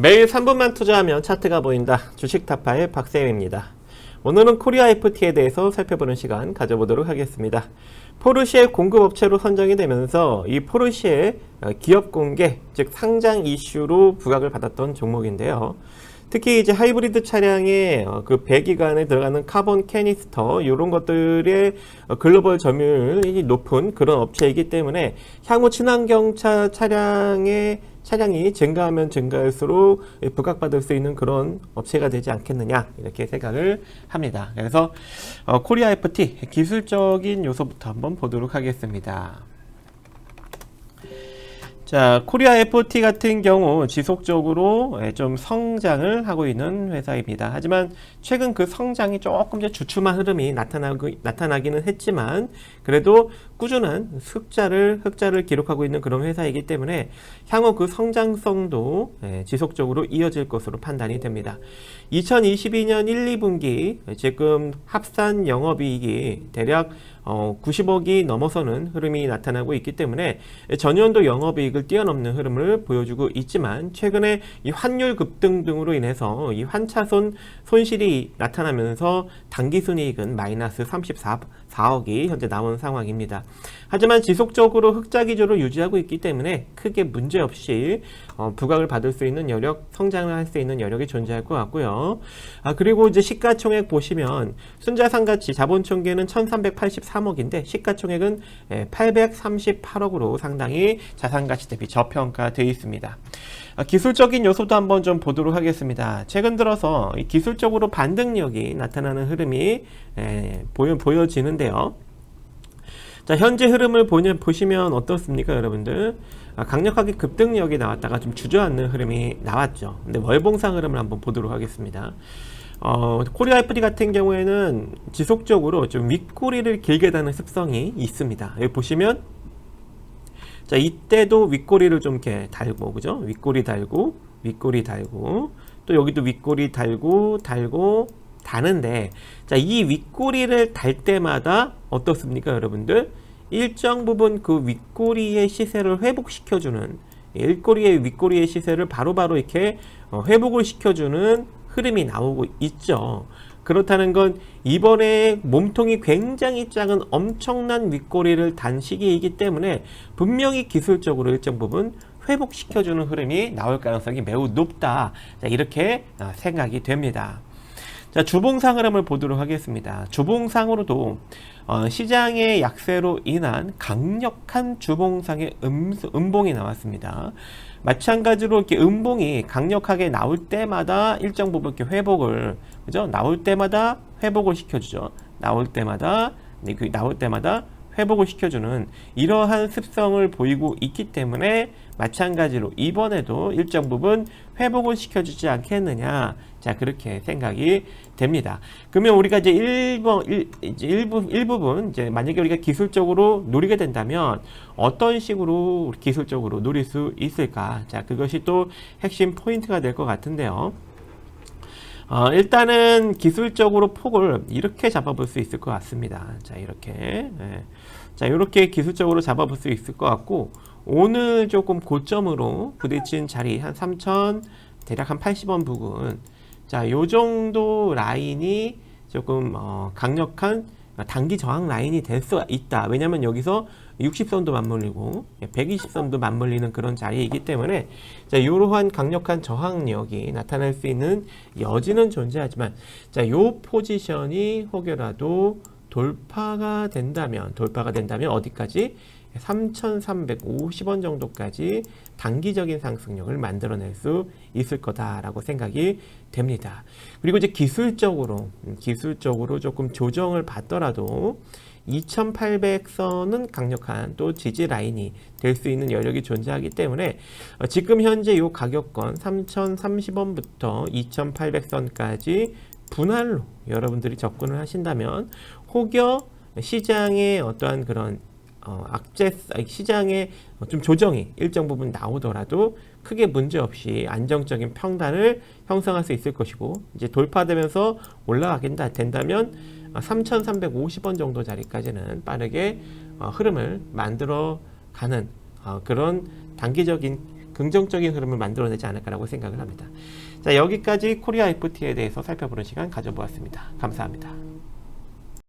매일 3분만 투자하면 차트가 보인다. 주식 타파의 박세임입니다. 오늘은 코리아 FT에 대해서 살펴보는 시간 가져보도록 하겠습니다. 포르쉐 공급업체로 선정이 되면서 이 포르쉐의 기업 공개, 즉 상장 이슈로 부각을 받았던 종목인데요. 특히 이제 하이브리드 차량의 어, 그 배기관에 들어가는 카본 캐니스터 이런 것들의 어, 글로벌 점유율이 높은 그런 업체이기 때문에 향후 친환경차 차량의 차량이 증가하면 증가할수록 부각받을 수 있는 그런 업체가 되지 않겠느냐 이렇게 생각을 합니다. 그래서 어, 코리아 FT 기술적인 요소부터 한번 보도록 하겠습니다. 자, 코리아 FT 같은 경우 지속적으로 예, 좀 성장을 하고 있는 회사입니다. 하지만 최근 그 성장이 조금 주춤한 흐름이 나타나고, 나타나기는 했지만 그래도 꾸준한 흑자를, 흑자를 기록하고 있는 그런 회사이기 때문에 향후 그 성장성도 예, 지속적으로 이어질 것으로 판단이 됩니다. 2022년 1, 2분기 지금 합산 영업이익이 대략 어, 90억이 넘어서는 흐름이 나타나고 있기 때문에 전년도 영업이익을 뛰어넘는 흐름을 보여주고 있지만 최근에 이 환율 급등 등으로 인해서 이 환차손 손실이 나타나면서 당기순이익은 마이너스 34, 4억이 현재 나온 상황입니다. 하지만 지속적으로 흑자 기조를 유지하고 있기 때문에 크게 문제 없이 어, 부각을 받을 수 있는 여력, 성장을 할 수 있는 여력이 존재할 것 같고요. 아, 그리고 이제 시가총액 보시면 순자산 가치 자본 총계는 1383억인데 시가총액은 838억으로 상당히 자산 가치 대비 저평가되어 있습니다. 아, 기술적인 요소도 한번 좀 보도록 하겠습니다. 최근 들어서 기술적으로 반등력이 나타나는 흐름이 에, 보여, 보여지는데요. 자, 현재 흐름을 보면, 보시면 어떻습니까, 여러분들? 아, 강력하게 급등력이 나왔다가 좀 주저앉는 흐름이 나왔죠. 근데 월봉상 흐름을 한번 보도록 하겠습니다. 어, 코리아 FD 같은 경우에는 지속적으로 좀 윗꼬리를 길게 다는 습성이 있습니다. 여기 보시면 자, 이때도 윗꼬리를 좀 이렇게 달고, 그죠? 윗꼬리 달고, 윗꼬리 달고, 또 여기도 윗꼬리 달고, 달고, 다는데, 자, 이 윗꼬리를 달 때마다 어떻습니까, 여러분들? 일정 부분 그 윗꼬리의 시세를 회복시켜주는, 일꼬리의 윗꼬리의 시세를 바로바로 이렇게 어, 회복을 시켜주는 흐름이 나오고 있죠. 그렇다는 건 이번에 몸통이 굉장히 작은 엄청난 윗꼬리를 단 시기이기 때문에 분명히 기술적으로 일정 부분 회복시켜주는 흐름이 나올 가능성이 매우 높다. 자, 이렇게 아, 생각이 됩니다. 자, 주봉상 흐름을 보도록 하겠습니다. 주봉상으로도 어, 시장의 약세로 인한 강력한 주봉상의 음, 음봉이 나왔습니다. 마찬가지로 이렇게 음봉이 강력하게 나올 때마다 일정 부분 이렇게 회복을 그죠? 나올 때마다 회복을 시켜주죠. 나올 때마다 네, 그 나올 때마다 회복을 시켜주는 이러한 습성을 보이고 있기 때문에 마찬가지로 이번에도 일정 부분 회복을 시켜주지 않겠느냐. 자, 그렇게 생각이 됩니다. 그러면 우리가 이제 1번, 1, 이제 일부, 일부분, 이제 만약에 우리가 기술적으로 노리게 된다면 어떤 식으로 기술적으로 노릴 수 있을까? 자, 그것이 또 핵심 포인트가 될 것 같은데요. 어, 일단은 기술적으로 폭을 이렇게 잡아볼 수 있을 것 같습니다. 자, 이렇게. 예. 자, 이렇게 기술적으로 잡아볼 수 있을 것 같고, 오늘 조금 고점으로 부딪힌 자리 한 3천, 대략 한 80원 부근. 자, 요 정도 라인이 조금, 어, 강력한 단기 저항 라인이 될 수 있다. 왜냐면 여기서 60선도 맞물리고 120선도 맞물리는 그런 자리이기 때문에 자, 이러한 강력한 저항력이 나타날 수 있는 여지는 존재하지만 자, 요 포지션이 혹여라도 돌파가 된다면 돌파가 된다면 어디까지 3,350원 정도까지 단기적인 상승력을 만들어낼 수 있을 거다라고 생각이 됩니다. 그리고 이제 기술적으로 기술적으로 조금 조정을 받더라도 2800선은 강력한 또 지지 라인이 될 수 있는 여력이 존재하기 때문에 어, 지금 현재 이 가격권 3030원부터 2800선까지 분할로 여러분들이 접근을 하신다면 혹여 시장의 어떠한 그런 어, 악재 시장에 좀 조정이 일정 부분 나오더라도 크게 문제 없이 안정적인 평단을 형성할 수 있을 것이고 이제 돌파되면서 올라가게 된다면 3,350원 정도 자리까지는 빠르게 어, 흐름을 만들어 가는 어, 그런 단기적인 긍정적인 흐름을 만들어내지 않을까라고 생각을 합니다. 자, 여기까지 코리아 FT에 대해서 살펴보는 시간 가져보았습니다. 감사합니다.